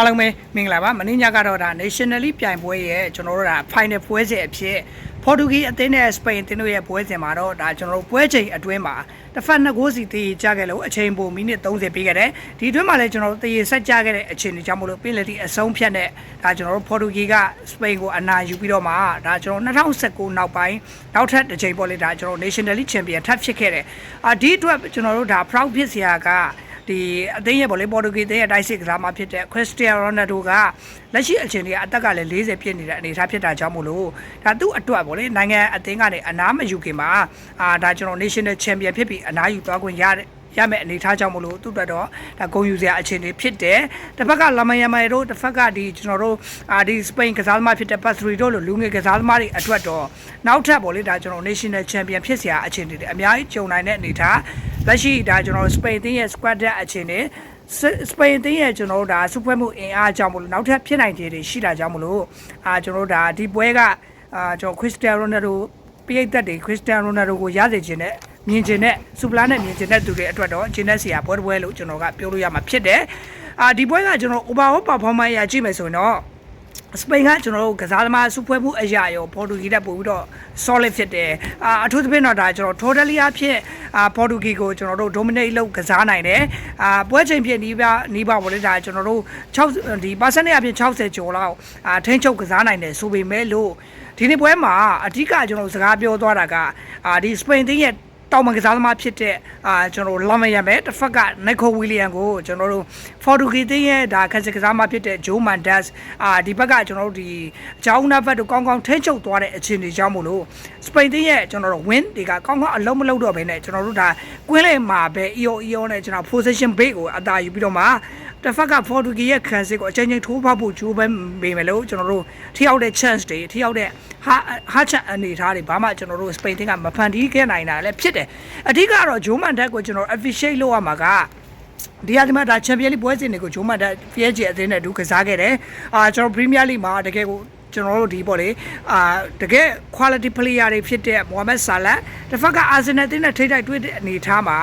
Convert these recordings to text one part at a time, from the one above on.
အားလုံးပဲမင်္ဂလာပါမင်းညကတော့ဒါ nationally ပြိုင်ပွဲရဲ့ကျွန်တော်တို့ဒါ final ပွဲစဉ်အဖြစ်ပေါ်တူဂီအသင်းနဲ့စပိန်အသင်းတို့ရဲ့ပွဲစဉ်မှာတော့ဒါကျွန်တော်တို့ပွဲချိန်အတွင်းမှာတစ်ဖက်နှစ်ဂိုးစီတည်ကြခဲ့လို့အချိန်ပိုမိနစ်30ပေးခဲ့တယ်ဒီအတွင်းမှာလည်းကျွန်တော်တို့တည်ဆက်ကြခဲ့တဲ့အချိန်တွေကြောင့်မလို့ပင်လတီအဆုံးဖြတ်နဲ့ဒါကျွန်တော်တို့ပေါ်တူဂီကစပိန်ကိုအနာယူပြီးတော့မှဒါကျွန်တော်2019နောက်ပိုင်းနောက်ထပ်တစ်ချိန်ပေါ့လေဒါကျွန်တော် nationally champion ထပ်ဖြစ်ခဲ့တယ်အာဒီအတွက်ကျွန်တော်တို့ဒါ proud ဖြစ်စရာက ဒီအသိရဲ့ဗောလေပေါ်တူဂီတဲ့တိုက်စစ်ကစားမဖြစ်တဲ့ခရစ္စတီယာရိုနယ်ဒိုကလက်ရှိအချိန်ကြီးအသက်ကလည်း40ပြည့်နေတဲ့အနေအထားဖြစ်တာကြောင့်မို့လို့ဒါသူ့အတွက်ဗောလေနိုင်ငံအသင်းကနေအနားမယူခင်မှာအာဒါကျွန်တော် national champion ဖြစ်ပြီးအနားယူသွားခွင့်ရတဲ့ ရမယ့်အနေအထားကြောင့်မလို့သူ့အတွက်တော့ဒါဂုံယူစရာအခြေအနေဖြစ်တယ်တစ်ဖက်ကလာမယမိုင်တို့တစ်ဖက်ကဒီကျွန်တော်တို့အာဒီစပိန်ကစားသမားဖြစ်တဲ့ပတ်စရီတို့လိုလူငယ်ကစားသမားတွေအတွက်တော့နောက်ထပ်ဗောလေဒါကျွန်တော် national champion ဖြစ်စရာအခြေအနေတွေအများကြီးကြုံနိုင်တဲ့အနေအထားလက်ရှိဒါကျွန်တော်စပိန်အသင်းရဲ့ squad depth အခြေအနေစပိန်အသင်းရဲ့ကျွန်တော်တို့ဒါစုဖွဲ့မှုအင်အားကြောင့်မလို့နောက်ထပ်ဖြစ်နိုင်ခြေတွေရှိတာကြောင့်မလို့အာကျွန်တော်တို့ဒါဒီပွဲကအာကျွန်တော်ခရစ္စတီယာရိုနယ်ဒိုပိတ်သက်တွေခရစ္စတီယာရိုနယ်ဒိုကိုရစေခြင်းနဲ့ မြင်ခြင်းနဲ့စူပလာနဲ့မြင်ခြင်းနဲ့သူတွေအတွက်တော့ဂျင်းနဲ့ဆီယာပွဲတစ်ပွဲလို့ကျွန်တော်ကပြောလို့ရမှာဖြစ်တယ်အာဒီပွဲကကျွန်တော် overall performance ရကြည့်မယ်ဆိုရင်တော့စပိန်ကကျွန်တော်တို့ကစားသမားစုဖွဲ့မှုအရာရောပေါ်တူဂီတက်ပို့ပြီးတော့ solid ဖြစ်တယ်အာအထူးသဖြင့်တော့ဒါကျွန်တော် totally အဖြစ်အာပေါ်တူဂီကိုကျွန်တော်တို့ dominate လုပ်ကစားနိုင်တယ်အာပွဲချိန်ဖြစ်နီးပါနီးပါပေါ့လေဒါကျွန်တော်တို့6ဒီ percentage အဖြစ်60ကျော်လောက်အာထိန်းချုပ်ကစားနိုင်တယ်ဆိုပေမဲ့လို့ဒီနေ့ပွဲမှာအဓိကကျွန်တော်စကားပြောသွားတာကအာဒီစပိန်တင်းရဲ့ တောင်မကစားသမားဖြစ်တဲ့အာကျွန်တော်လာမရမယ်တစ်ဖက်ကနိုက်ခိုဝီလီယံကိုကျွန်တော်တို့ဖော်တူဂီတင်းရဲ့ဒါခက်စကစားသမားဖြစ်တဲ့ဂျိုးမန်ဒတ်အာဒီဘက်ကကျွန်တော်တို့ဒီအကြောင်းနာဘက်တို့ကောင်းကောင်းထိချုပ်သွားတဲ့အခြေအနေကြောင့်မို့လို့စပိန်တင်းရဲ့ကျွန်တော်တို့ win တွေကကောင်းကောင်းအလုံးမလုံးတော့ဘဲနဲ့ကျွန်တော်တို့ဒါကွင်းလေမှာပဲ EO EO နဲ့ကျွန်တော် position break ကိုအသာယူပြီးတော့မှ တစ်ဖက်ကဖော်တူဂီရဲ့ခံစစ်ကိုအချိန်ချင်းထိုးဖောက်ဖို့ကြိုးပမ်းပေမယ်လို့ကျွန်တော်တို့ထိရောက်တဲ့ chance တွေထိရောက်တဲ့ဟာဟာချန်အနေထားတွေဘာမှကျွန်တော်တို့စပိန်တင်းကမဖန်တီးခဲ့နိုင်တာလည်းဖြစ်တယ်အဓိကတော့ဂျိုးမန်ဒတ်ကိုကျွန်တော် official လုပ်ရမှာကဒီဟာဒီမှာဒါချန်ပီယံလိပွဲစဉ်တွေကိုဂျိုးမန်ဒတ် PSG အသင်းနဲ့အတူကစားခဲ့တယ်အာကျွန်တော် Premier League မှာတကယ်ကို ကျွန်တော်တို့ဒီပေါ့လေအာတကယ် quality player တွေဖြစ်တဲ့မိုဟာမက်ဆာလာတစ်ဖက်ကအာဆင်နယ်တင်းနဲ့ထိတိုက်တွေ့တဲ့အနေအထားမှာ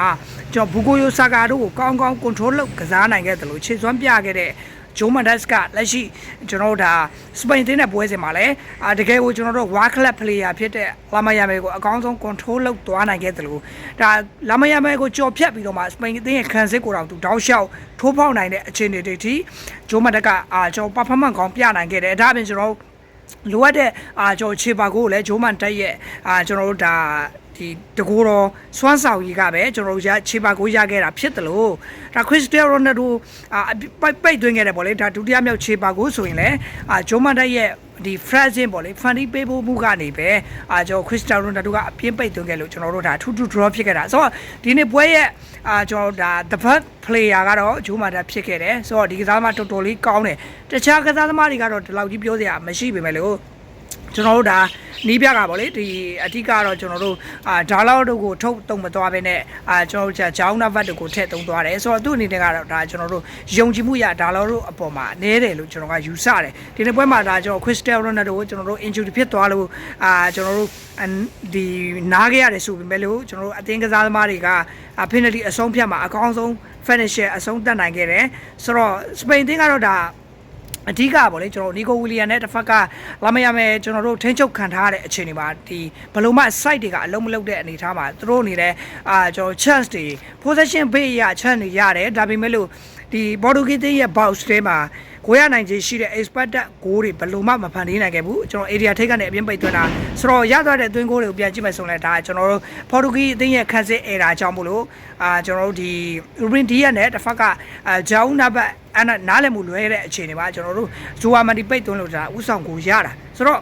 ကျွန်တော်ဘူကိုယိုဆာကာတို့ကိုကောင်းကောင်း control လုပ်ကစားနိုင်ခဲ့တယ်လို့ခြေစွမ်းပြခဲ့တဲ့ဂျိုးမန်ဒတ်ကလက်ရှိကျွန်တော်တို့ဒါစပိန်တင်းနဲ့ပွဲစဉ်မှာလည်းအာတကယ်ကိုကျွန်တော်တို့ war club player ဖြစ်တဲ့လာမယာမဲကိုအကောင်းဆုံး control လုပ်သွားနိုင်ခဲ့တယ်လို့ဒါလာမယာမဲကိုကြော်ဖြတ်ပြီးတော့မှစပိန်တင်းရဲ့ခံစစ်ကိုတော့သူတောက်လျှောက်ထိုးပေါက်နိုင်တဲ့အခြေအနေတွေထိဂျိုးမန်ဒတ်ကအာကျွန်တော် performance ကောင်းပြနိုင်ခဲ့တယ်ဒါအပြင်ကျွန်တော် လိုအပ်တဲ့အာကျွန်တော်ခြေပါကိုလည်းဂျိုးမန်တက်ရဲ့အာကျွန်တော်တို့ဒါဒီတကူတော်စွမ်းဆောင်ကြီးကပဲကျွန်တော်တို့ရခြေပါကိုရခဲ့တာဖြစ်တယ်လို့ဒါခရစ္စတီယာရိုနယ်ဒိုအာပိတ်ပိတ်သွင်းခဲ့တယ်ပေါ့လေဒါဒုတိယမြောက်ခြေပါကိုဆိုရင်လည်းအာဂျိုးမန်တက်ရဲ့ ဒီ phrasing ပေါ့လေ funny ပေးဖို့မှုကနေပဲအာကျွန်တော်ခရစ္စတီယာရိုနယ်ဒိုကအပြင်းပိတ်သွင်းခဲ့လို့ကျွန်တော်တို့ဒါထူးထူး draw ဖြစ်ခဲ့တာဆိုတော့ဒီနေ့ပွဲရဲ့အာကျွန်တော်တို့ဒါ the first player ကတော့ဂျိုးမန်တက်ဖြစ်ခဲ့တယ်ဆိုတော့ဒီကစားသမားတော်တော်လေးကောင်းတယ်တခြားကစားသမားတွေကတော့ဒီလောက်ကြီးပြောစရာမရှိပေမဲ့လို့ ကျွန်တော်တို့ဒါနီးပြကပေါ့လေဒီအဓိကတော့ကျွန်တော်တို့အာဒါလောက်တို့ကိုထုတ်တုံမသွားဘဲနဲ့အာကျွန်တော်တို့ဂျောင်းနာဗတ်တို့ကိုထည့်သုံးသွားတယ်ဆိုတော့သူ့အနေနဲ့ကတော့ဒါကျွန်တော်တို့ယုံကြည်မှုရဒါလောက်တို့အပေါ်မှာနဲတယ်လို့ကျွန်တော်ကယူဆတယ်ဒီနေ့ပွဲမှာဒါကျွန်တော်ခရစ္စတီယာရိုနယ်ဒိုကိုကျွန်တော်တို့ injury ဖြစ်သွားလို့အာကျွန်တော်တို့ဒီနားခဲ့ရတယ်ဆိုပေမဲ့လို့ကျွန်တော်တို့အသင်းကစားသမားတွေက penalty အဆုံးဖြတ်မှာအကောင်းဆုံး finisher အဆုံးသတ်နိုင်ခဲ့တယ်ဆိုတော့စပိန်အသင်းကတော့ဒါ အဓိကပေါ့လေကျွန်တော်နီကိုဝီလီယံနဲ့တစ်ဖက်ကလာမရမယ်ကျွန်တော်တို့ထိန်းချုပ်ခံထားရတဲ့အခြေအနေမှာဒီဘယ်လိုမှ site တွေကအလုံးမလုံးတဲ့အနေအထားမှာသူတို့အနေနဲ့အာကျွန်တော် chance တွေ possession ဘေးရ chance တွေရတယ်ဒါပေမဲ့လို့ ဒီဘော်ဒူဂီတင်းရဲ့ box ထဲမှာကိုရနိုင်ခြင်းရှိတဲ့ expert ဂိုးတွေဘယ်လိုမှမဖန်တီးနိုင်ခဲ့ဘူးကျွန်တော် area ထိတ်ကနေအပြင်းပိတ်သွင်းတာဆိုတော့ရသွားတဲ့အတွင်းဂိုးတွေကိုပြန်ကြည့်မယ်ဆိုရင်ဒါကျွန်တော်တို့ဘော်ဒူဂီအသင်းရဲ့ခန်းစစ် error ကြောင့်မို့လို့အာကျွန်တော်တို့ဒီ Ruben Diaz နဲ့တစ်ဖက်ကအာဂျောင်းနာဘတ်အဲ့နာနားလည်မှုလွဲတဲ့အခြေအနေမှာကျွန်တော်တို့ဇိုဝါမန်တီပိတ်သွင်းလို့ဒါဥဆောင်ကိုရတာဆိုတော့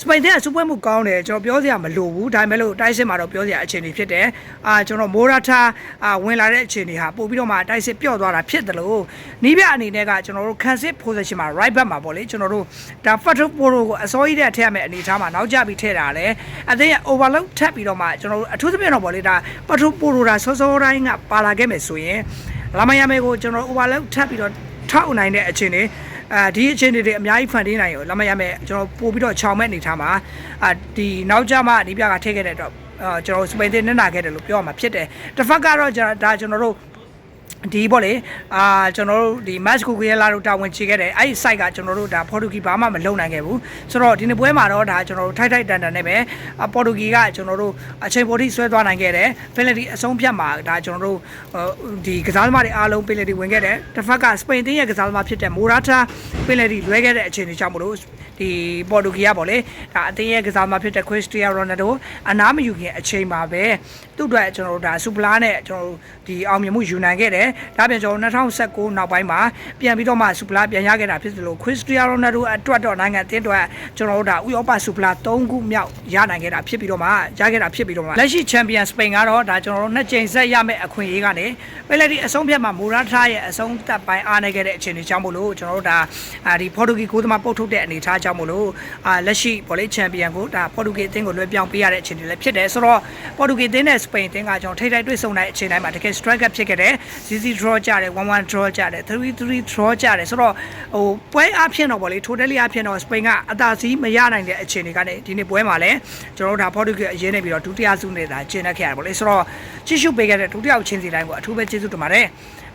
စပိန်တဲ့စူပွဲမှုကောင်းတယ်ကျွန်တော်ပြောစရာမလိုဘူးဒါပေမဲ့လို့တိုက်စစ်မှာတော့ပြောစရာအခြေအနေဖြစ်တယ်အာကျွန်တော်မိုရာထာအာဝင်လာတဲ့အခြေအနေဟာပို့ပြီးတော့မှတိုက်စစ်ပြော့သွားတာဖြစ်တယ်လို့နီးပြအနေနဲ့ကကျွန်တော်တို့ခံစစ် position မှာ right back မှာပေါ့လေကျွန်တော်တို့ဒါဖတ်ထိုပိုရိုကိုအစိုးရတဲ့ထည့်ရမယ့်အနေအထားမှာနောက်ကျပြီးထည့်တာလေအသိရ overload ထပ်ပြီးတော့မှကျွန်တော်တို့အထူးသဖြင့်တော့ပေါ့လေဒါဖတ်ထိုပိုရိုဒါစောစောတိုင်းကပါလာခဲ့မယ်ဆိုရင်လာမရမယ်ကိုကျွန်တော် overload ထပ်ပြီးတော့ထောက်နိုင်တဲ့အခြေအနေ အဲဒီအခြေအနေတွေအများကြီးဖန်တီးနိုင်ရောလမ်းမရမယ်ကျွန်တော်ပို့ပြီးတော့ခြောင်မဲ့အနေထားမှာအာဒီနောက်ကျမှဒီပြကထည့်ခဲ့တဲ့တော့အာကျွန်တော်စပိန်သင်းနက်နာခဲ့တယ်လို့ပြောရမှာဖြစ်တယ်တစ်ဖက်ကတော့ကျွန်တော်ဒါကျွန်တော်တို့ ဒီပေါ့လေအာကျွန်တော်တို့ဒီ match ကိုကိုရလာတို့တာဝန်ချေခဲ့တယ်အဲ့ဒီ site ကကျွန်တော်တို့ဒါ Portuguese ဘာမှမလုပ်နိုင်ခဲ့ဘူးဆိုတော့ဒီနေ့ပွဲမှာတော့ဒါကျွန်တော်တို့ထိုက်ထိုက်တန်တန်နဲ့ပဲအာ Portuguese ကကျွန်တော်တို့အချိန်ပေါ်ထိဆွဲသွားနိုင်ခဲ့တယ် penalty အဆုံးဖြတ်မှာဒါကျွန်တော်တို့ဟိုဒီကစားသမားတွေအားလုံး penalty ဝင်ခဲ့တယ်တစ်ဖက်က Spain တင်းရဲ့ကစားသမားဖြစ်တဲ့ Morata penalty လွဲခဲ့တဲ့အခြေအနေကြောင့်မလို့ဒီပေါ်တူဂီကပေါ့လေဒါအတင်းရဲ့ကစားသမားဖြစ်တဲ့ Cristiano Ronaldo အနားမယူခင်အချိန်မှာပဲသူ့အတွက်ကျွန်တော်တို့ဒါစူပလာနဲ့ကျွန်တော်တို့ဒီအောင်မြင်မှုယူနိုင်ခဲ့တယ်ဒါပြင်ကျွန်တော်2019နောက်ပိုင်းမှာပြန်ပြီးတော့မှစူပလာပြန်ရခဲ့တာဖြစ်သလို Cristiano Ronaldo အတွက်တော့နိုင်ငံအသင်းအတွက်ကျွန်တော်တို့ဒါဥရောပစူပလာ3ခုမြောက်ရနိုင်ခဲ့တာဖြစ်ပြီးတော့မှရခဲ့တာဖြစ်ပြီးတော့မှလက်ရှိချန်ပီယံစပိန်ကတော့ဒါကျွန်တော်တို့နှစ်ကြိမ်ဆက်ရမယ့်အခွင့်အရေးကနေပယ်လက်တီအဆုံးဖြတ်မှာမိုရာထားရဲ့အဆုံးသတ်ပိုင်းအားနေခဲ့တဲ့အခြေအနေကြောင့်မို့လို့ကျွန်တော်တို့ဒါအာဒီပေါ်တူဂီကိုသမားပုတ်ထုတ်တဲ့အနေအထားကြောင့်မို့လို့အာလက်ရှိဘောလေးချန်ပီယံကိုဒါပေါ်တူဂီအသင်းကိုလွှဲပြောင်းပေးရတဲ့အခြေအနေလည်းဖြစ်တယ်ဆိုတော့ပေါ်တူဂီအသင်းနဲ့စပိန်အသင်းကကျွန်တော်ထိပ်တိုက်တွေ့ဆုံတဲ့အချိန်တိုင်းမှာတကယ် strike up ဖြစ်ခဲ့တယ်0 draw ကြတယ်1-1 draw ကြတယ်3-3 draw ကြတယ်ဆိုတော့ဟိုပွဲအဖြစ်တော့ဗောလေ totally အဖြစ်တော့စပိန်ကအသာစီးမရနိုင်တဲ့အခြေအနေကနေဒီနေ့ပွဲမှာလည်းကျွန်တော်တို့ဒါပေါ်တူဂီအရင်နေပြီးတော့ဒုတိယဆုနေတာကျင်းနေခဲ့ရတယ်ဗောလေဆိုတော့ကြည့်ရှုပေးခဲ့တဲ့ဒုတိယချင်းစီတိုင်းကိုအထူးပဲကျေးဇူးတင်ပါတယ်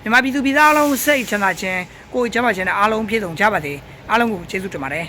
မြန်မာပြည်သူပြည်သားအလုံးစိတ်ချမ်းသာခြင်းကိုယ်ကျမ်းမာခြင်းနဲ့အားလုံးပြည့်စုံကြပါစေအားလုံးကိုကျေးဇူးတင်ပါတယ်